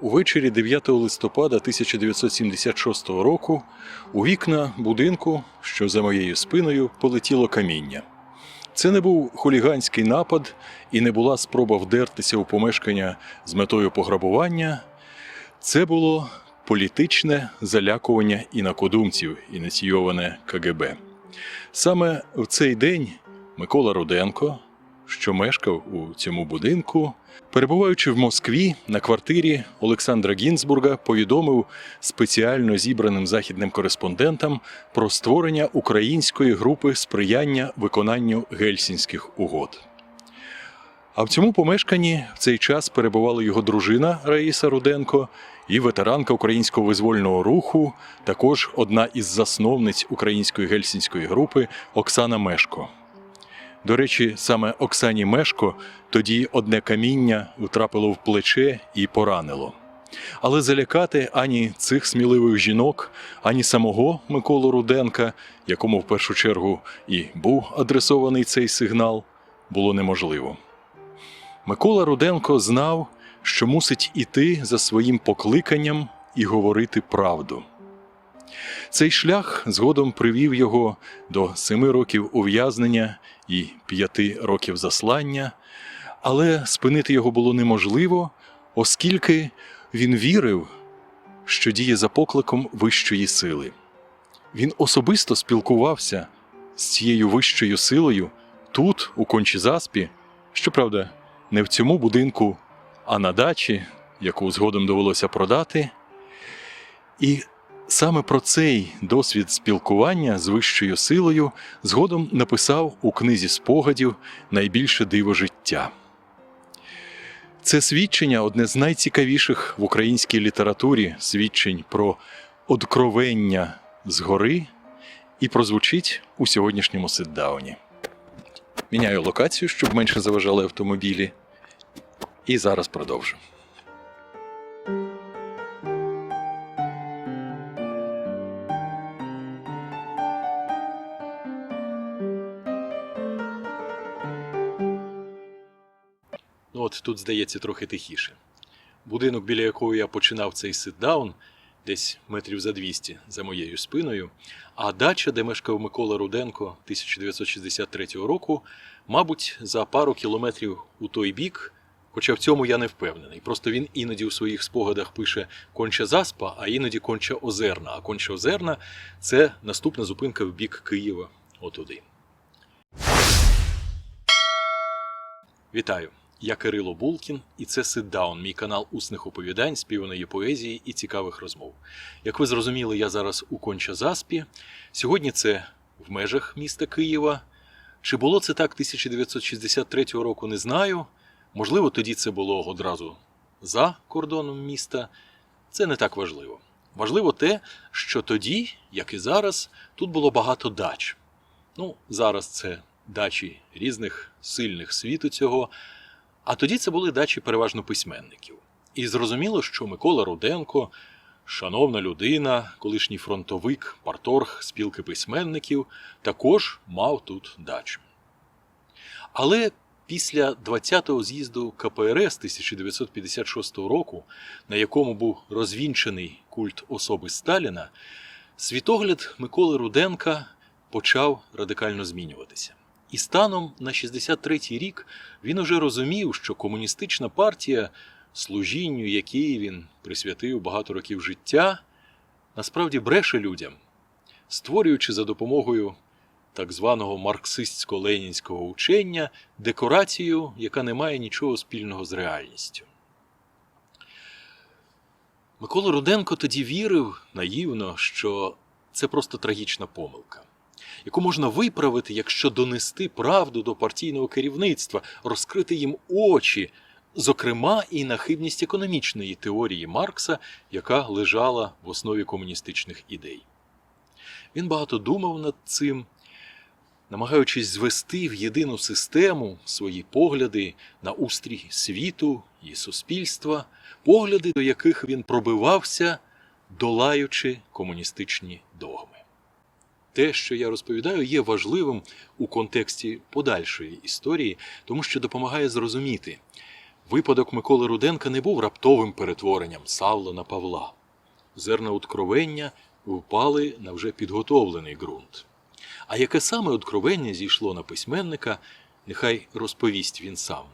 Увечері 9 листопада 1976 року у вікна будинку, що за моєю спиною, полетіло каміння. Це не був хуліганський напад і не була спроба вдертися у помешкання з метою пограбування. Це було політичне залякування інакодумців, ініційоване КГБ. Саме в цей день Микола Руденко, що мешкав у цьому будинку, перебуваючи в Москві на квартирі Олександра Гінзбурга, повідомив спеціально зібраним західним кореспондентам про створення української групи сприяння виконанню гельсінських угод. А в цьому помешканні в цей час перебувала його дружина Раїса Руденко і ветеранка українського визвольного руху, також одна із засновниць української гельсінської групи Оксана Мешко. До речі, саме Оксані Мешко тоді одне каміння втрапило в плече і поранило. Але залякати ані цих сміливих жінок, ані самого Миколу Руденка, якому в першу чергу і був адресований цей сигнал, було неможливо. Микола Руденко знав, що мусить іти за своїм покликанням і говорити правду. Цей шлях згодом привів його до семи років ув'язнення і п'яти років заслання, але спинити його було неможливо, оскільки він вірив, що діє за покликом вищої сили. Він особисто спілкувався з цією вищою силою тут, у Кончізаспі, щоправда, не в цьому будинку, а на дачі, яку згодом довелося продати. І саме про цей досвід спілкування з вищою силою згодом написав у книзі спогадів Найбільше диво життя. Це свідчення одне з найцікавіших в українській літературі свідчень про одкровення згори і прозвучить у сьогоднішньому ситдауні. Міняю локацію, щоб менше заважали автомобілі. І зараз продовжу. Ну от тут, здається, трохи тихіше. Будинок, біля якого я починав цей ситдаун, десь метрів за 200 за моєю спиною, а дача, де мешкав Микола Руденко 1963 року, мабуть, за пару кілометрів у той бік, хоча в цьому я не впевнений. Просто він іноді у своїх спогадах пише конча заспа, а іноді конча озерна. А конча озерна це наступна зупинка в бік Києва, отуди. Вітаю! Я Кирило Булкін, і це Ситдаун, мій канал усних оповідань, співаної поезії і цікавих розмов. Як ви зрозуміли, я зараз у Конча-Заспі. Сьогодні це в межах міста Києва. Чи було це так 1963 року, не знаю. Можливо, тоді це було одразу за кордоном міста. Це не так важливо. Важливо те, що тоді, як і зараз, тут було багато дач. Ну, зараз це дачі різних сильних світу цього. А тоді це були дачі переважно письменників. І зрозуміло, що Микола Руденко, шановна людина, колишній фронтовик, парторг спілки письменників, також мав тут дачу. Але після 20-го з'їзду КПРС 1956 року, на якому був розвінчений культ особи Сталіна, світогляд Миколи Руденка почав радикально змінюватися. І станом на 63-й рік він уже розумів, що комуністична партія, служінню якій він присвятив багато років життя, насправді бреше людям, створюючи за допомогою так званого марксистсько-ленінського учення декорацію, яка не має нічого спільного з реальністю. Микола Руденко тоді вірив наївно, що це просто трагічна помилка яку можна виправити, якщо донести правду до партійного керівництва, розкрити їм очі, зокрема і на хибність економічної теорії Маркса, яка лежала в основі комуністичних ідей. Він багато думав над цим, намагаючись звести в єдину систему свої погляди на устрій світу і суспільства, погляди, до яких він пробивався, долаючи комуністичні догми те, що я розповідаю, є важливим у контексті подальшої історії, тому що допомагає зрозуміти, Випадок Миколи Руденка не був раптовим перетворенням Савла на Павла. Зерна откровення впали на вже підготовлений ґрунт. А яке саме откровення зійшло на письменника, нехай розповість він сам.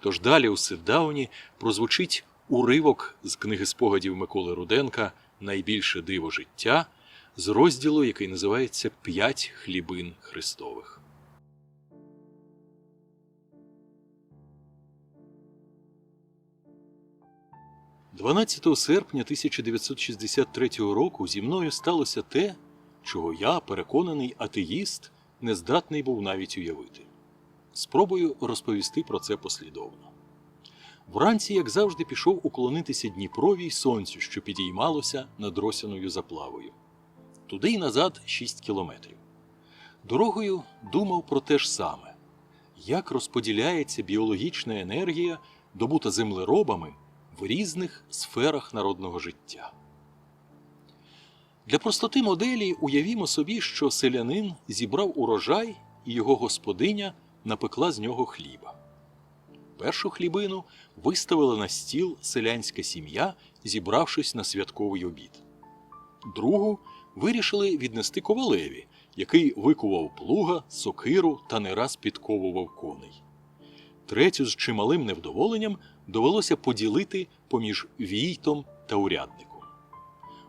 Тож далі у Сиддауні прозвучить уривок з книги спогадів Миколи Руденка Найбільше диво життя з розділу, який називається П'ять хлібин Христових. 12 серпня 1963 року зі мною сталося те, чого я, переконаний атеїст, не здатний був навіть уявити. Спробую розповісти про це послідовно. Вранці, як завжди, пішов уклонитися Дніпрові й сонцю, що підіймалося над росяною заплавою. Туди й назад 6 кілометрів. Дорогою думав про те ж саме, як розподіляється біологічна енергія, добута землеробами в різних сферах народного життя. Для простоти моделі уявімо собі, що селянин зібрав урожай і його господиня напекла з нього хліба. Першу хлібину виставила на стіл селянська сім'я, зібравшись на святковий обід. Другу вирішили віднести ковалеві, який викував плуга, сокиру та не раз підковував коней. Третю з чималим невдоволенням довелося поділити поміж війтом та урядником.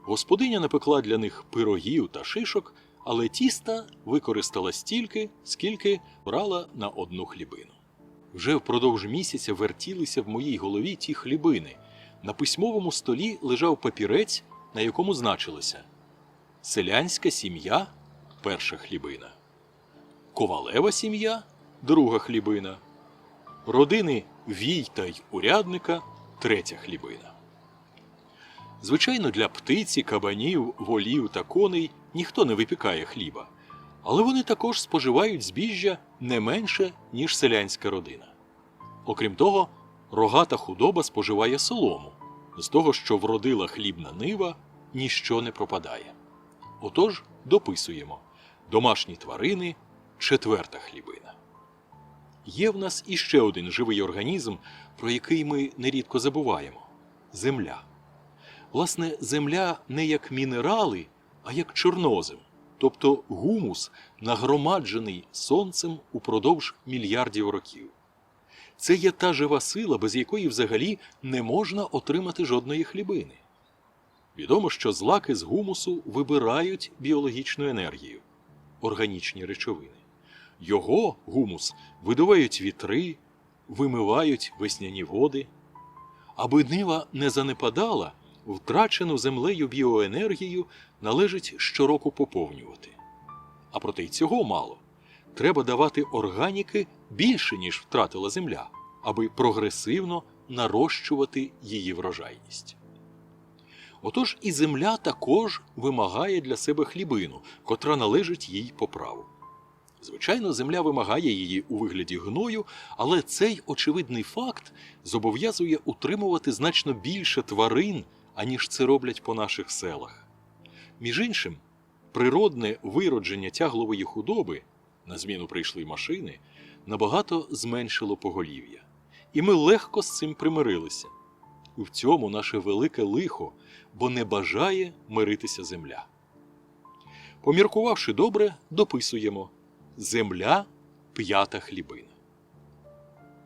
Господиня напекла для них пирогів та шишок, але тіста використала стільки, скільки брала на одну хлібину. Вже впродовж місяця вертілися в моїй голові ті хлібини. На письмовому столі лежав папірець, на якому значилося Селянська сім'я перша хлібина, Ковалева сім'я друга хлібина, родини Війта й урядника третя хлібина. Звичайно, для птиці, кабанів, волів та коней ніхто не випікає хліба, але вони також споживають збіжжя не менше, ніж селянська родина. Окрім того, рогата худоба споживає солому. З того, що вродила хлібна нива, ніщо не пропадає. Отож, дописуємо домашні тварини четверта хлібина. Є в нас іще один живий організм, про який ми нерідко забуваємо земля. Власне, земля не як мінерали, а як чорнозем, тобто гумус, нагромаджений сонцем упродовж мільярдів років. Це є та жива сила, без якої взагалі не можна отримати жодної хлібини. Відомо, що злаки з гумусу вибирають біологічну енергію, органічні речовини. Його гумус видувають вітри, вимивають весняні води. Аби нива не занепадала, втрачену землею біоенергію належить щороку поповнювати. А проте й цього мало. Треба давати органіки більше, ніж втратила земля, аби прогресивно нарощувати її врожайність. Отож і земля також вимагає для себе хлібину, котра належить їй по праву. Звичайно, земля вимагає її у вигляді гною, але цей очевидний факт зобов'язує утримувати значно більше тварин, аніж це роблять по наших селах. Між іншим, природне виродження тяглової худоби, на зміну прийшли машини, набагато зменшило поголів'я. І ми легко з цим примирилися. І в цьому наше велике лихо, бо не бажає миритися земля. Поміркувавши добре, дописуємо земля п'ята хлібина.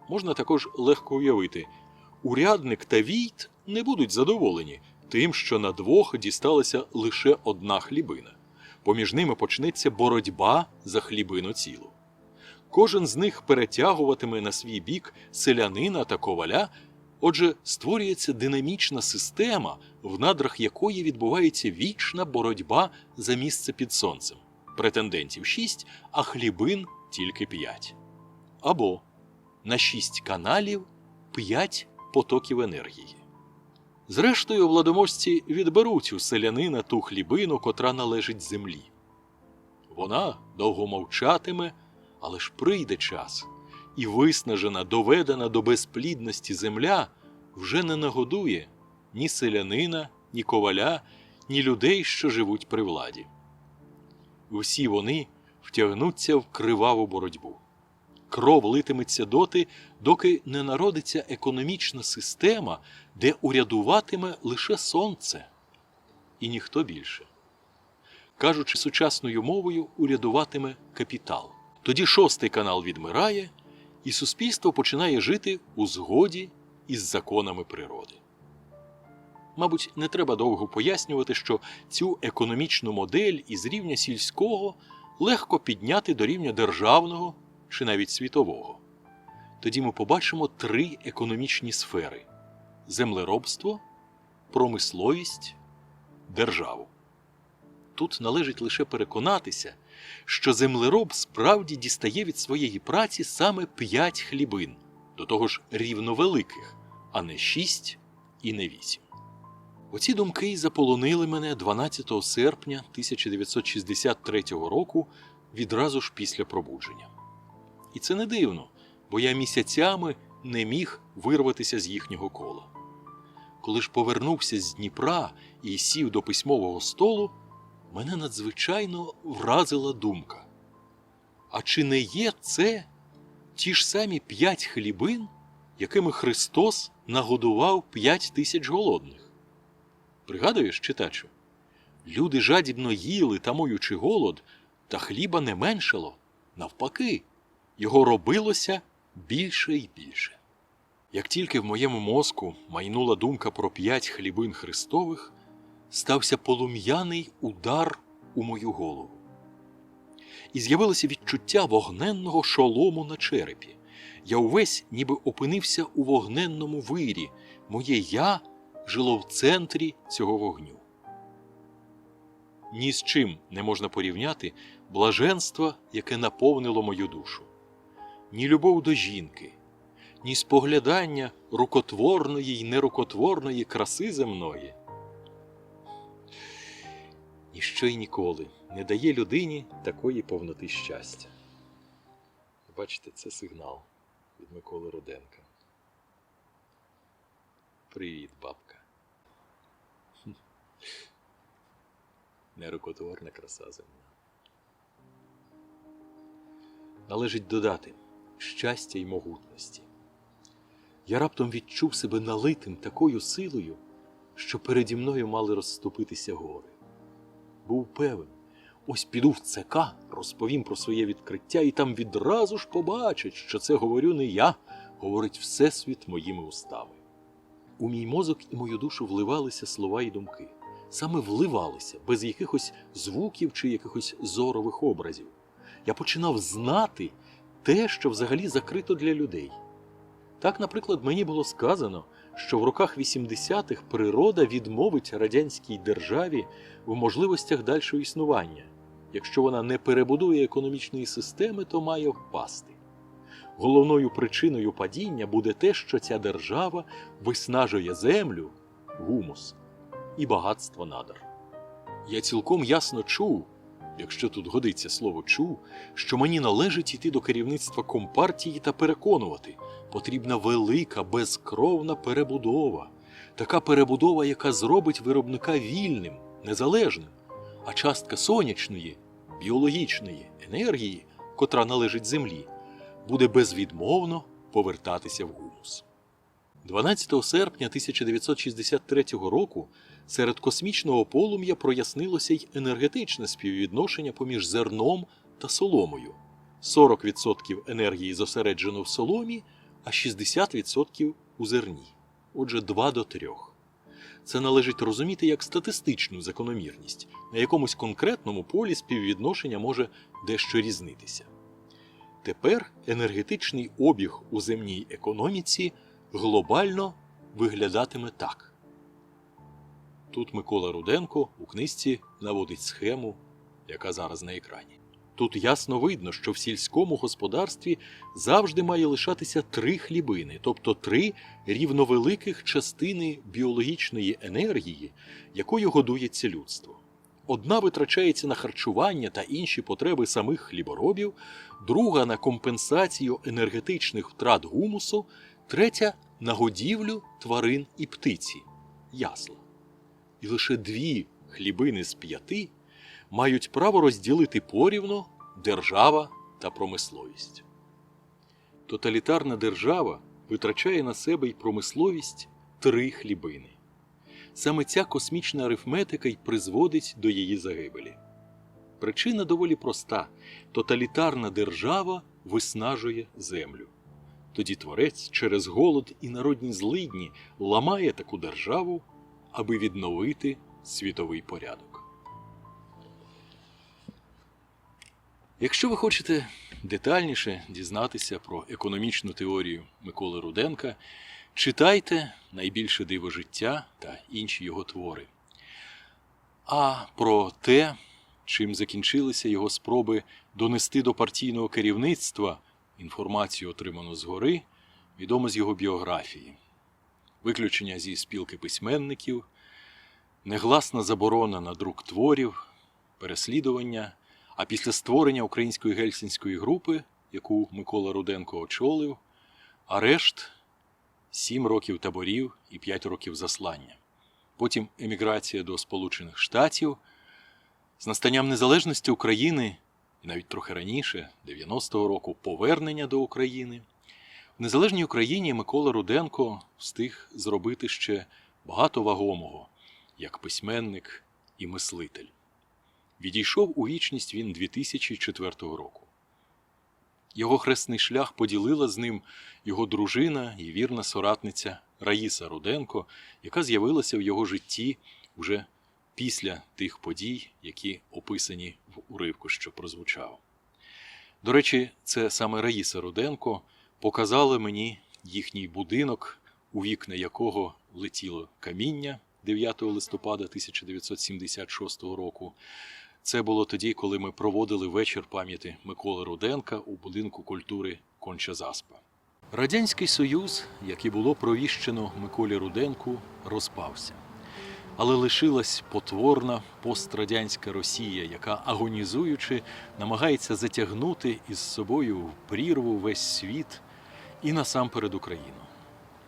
Можна також легко уявити, урядник та війт не будуть задоволені тим, що на двох дісталася лише одна хлібина. Поміж ними почнеться боротьба за хлібину цілу. Кожен з них перетягуватиме на свій бік селянина та коваля, отже, створюється динамічна система, в надрах якої відбувається вічна боротьба за місце під сонцем. Претендентів 6, а хлібин тільки 5. Або на 6 каналів 5 потоків енергії. Зрештою, владоможці відберуть у селянина ту хлібину, котра належить землі. Вона довго мовчатиме, але ж прийде час, і виснажена, доведена до безплідності земля вже не нагодує ні селянина, ні коваля, ні людей, що живуть при владі. Усі вони втягнуться в криваву боротьбу. Кров литиметься доти, доки не народиться економічна система, де урядуватиме лише сонце і ніхто більше. Кажучи сучасною мовою, урядуватиме капітал. Тоді шостий канал відмирає, і суспільство починає жити у згоді із законами природи. Мабуть, не треба довго пояснювати, що цю економічну модель із рівня сільського легко підняти до рівня державного чи навіть світового. Тоді ми побачимо три економічні сфери: землеробство, промисловість, державу. Тут належить лише переконатися, що землероб справді дістає від своєї праці саме п'ять хлібин, до того ж рівновеликих, а не шість і не вісім. Оці думки заполонили мене 12 серпня 1963 року відразу ж після пробудження. І це не дивно, бо я місяцями не міг вирватися з їхнього кола. Коли ж повернувся з Дніпра і сів до письмового столу, мене надзвичайно вразила думка. А чи не є це ті ж самі п'ять хлібин, якими Христос нагодував п'ять тисяч голодних? Пригадуєш, читачу? Люди жадібно їли, тамуючи голод, та хліба не меншало. Навпаки, його робилося більше і більше. Як тільки в моєму мозку майнула думка про п'ять хлібин Христових, стався полум'яний удар у мою голову. І з'явилося відчуття вогненного шолому на черепі. Я увесь ніби опинився у вогненному вирі. Моє я жило в центрі цього вогню. Ні з чим не можна порівняти блаженство, яке наповнило мою душу, ні любов до жінки, ні споглядання рукотворної й нерукотворної краси земної. Ніщо й ніколи не дає людині такої повноти щастя. Бачите, це сигнал від Миколи Руденка. Привіт, бабка. Нерукотворна краса земна. Належить додати щастя й могутності. Я раптом відчув себе налитим такою силою, що переді мною мали розступитися гори. Був певен, ось піду в ЦК, розповім про своє відкриття, і там відразу ж побачать, що це говорю не я, говорить Всесвіт моїми устами. У мій мозок і мою душу вливалися слова і думки. Саме вливалися, без якихось звуків чи якихось зорових образів. Я починав знати те, що взагалі закрито для людей. Так, наприклад, мені було сказано, що в роках 80-х природа відмовить радянській державі в можливостях дальшого існування. Якщо вона не перебудує економічної системи, то має впасти. Головною причиною падіння буде те, що ця держава виснажує землю, гумус і багатство надар. Я цілком ясно чув, якщо тут годиться слово чув, що мені належить іти до керівництва компартії та переконувати, потрібна велика безкровна перебудова, така перебудова, яка зробить виробника вільним, незалежним, а частка сонячної, біологічної енергії, котра належить землі, буде безвідмовно повертатися в гумус. 12 серпня 1963 року серед космічного полум'я прояснилося й енергетичне співвідношення поміж зерном та соломою. 40% енергії зосереджено в соломі, а 60% у зерні. Отже, 2 до 3. Це належить розуміти як статистичну закономірність. На якомусь конкретному полі співвідношення може дещо різнитися. Тепер енергетичний обіг у земній економіці глобально виглядатиме так. Тут Микола Руденко у книжці наводить схему, яка зараз на екрані. Тут ясно видно, що в сільському господарстві завжди має лишатися три хлібини, тобто три рівновеликих частини біологічної енергії, якою годується людство. Одна витрачається на харчування та інші потреби самих хліборобів, друга на компенсацію енергетичних втрат гумусу, третя на годівлю тварин і птиці ясла. І лише дві хлібини з п'яти мають право розділити порівно держава та промисловість. Тоталітарна держава витрачає на себе й промисловість три хлібини. Саме ця космічна арифметика й призводить до її загибелі. Причина доволі проста: тоталітарна держава виснажує землю. Тоді творець через голод і народні злидні ламає таку державу, аби відновити світовий порядок. Якщо ви хочете детальніше дізнатися про економічну теорію Миколи Руденка, читайте найбільше диво життя та інші його твори. А про те, чим закінчилися його спроби донести до партійного керівництва інформацію, отриману згори, відомо з його біографії, виключення зі спілки письменників, негласна заборона на друк творів, переслідування. А після створення української гельсінської групи, яку Микола Руденко очолив, арешт, сім років таборів і п'ять років заслання. Потім еміграція до Сполучених Штатів. З настанням незалежності України, і навіть трохи раніше, 90-го року, повернення до України. Незалежній Україні Микола Руденко встиг зробити ще багато вагомого, як письменник і мислитель. Відійшов у вічність він 2004 року. Його хресний шлях поділила з ним його дружина і вірна соратниця Раїса Руденко, яка з'явилася в його житті уже після тих подій, які описані в уривку, що прозвучав. До речі, це саме Раїса Руденко показала мені їхній будинок, у вікна якого летіло каміння 9 листопада 1976 року. Це було тоді, коли ми проводили вечір пам'яті Миколи Руденка у будинку культури Конча Заспа. Радянський Союз, як і було провіщено Миколі Руденку, розпався. Але лишилась потворна пострадянська Росія, яка, агонізуючи, намагається затягнути із собою в прірву весь світ і насамперед Україну,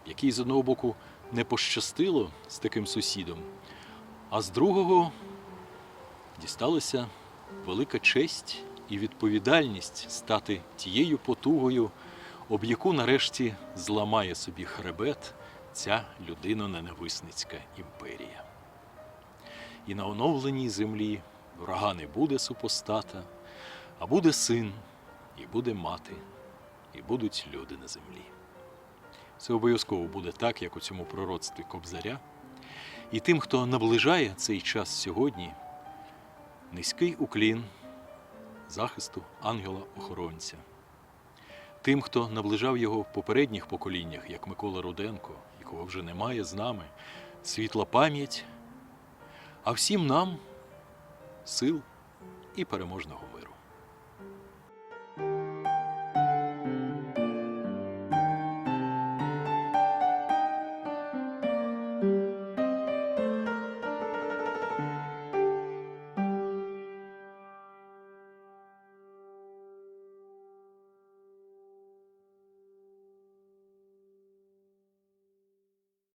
якій з одного боку не пощастило з таким сусідом, а з другого дісталася велика честь і відповідальність стати тією потугою, об яку нарешті зламає собі хребет ця людино-ненависницька імперія. І на оновленій землі врага не буде супостата, а буде син, і буде мати, і будуть люди на землі. Це обов'язково буде так, як у цьому пророцтві Кобзаря. І тим, хто наближає цей час сьогодні, низький уклін захисту ангела-охоронця. Тим, хто наближав його в попередніх поколіннях, як Микола Руденко, якого вже немає з нами, світла пам'ять, а всім нам сил і переможного миру.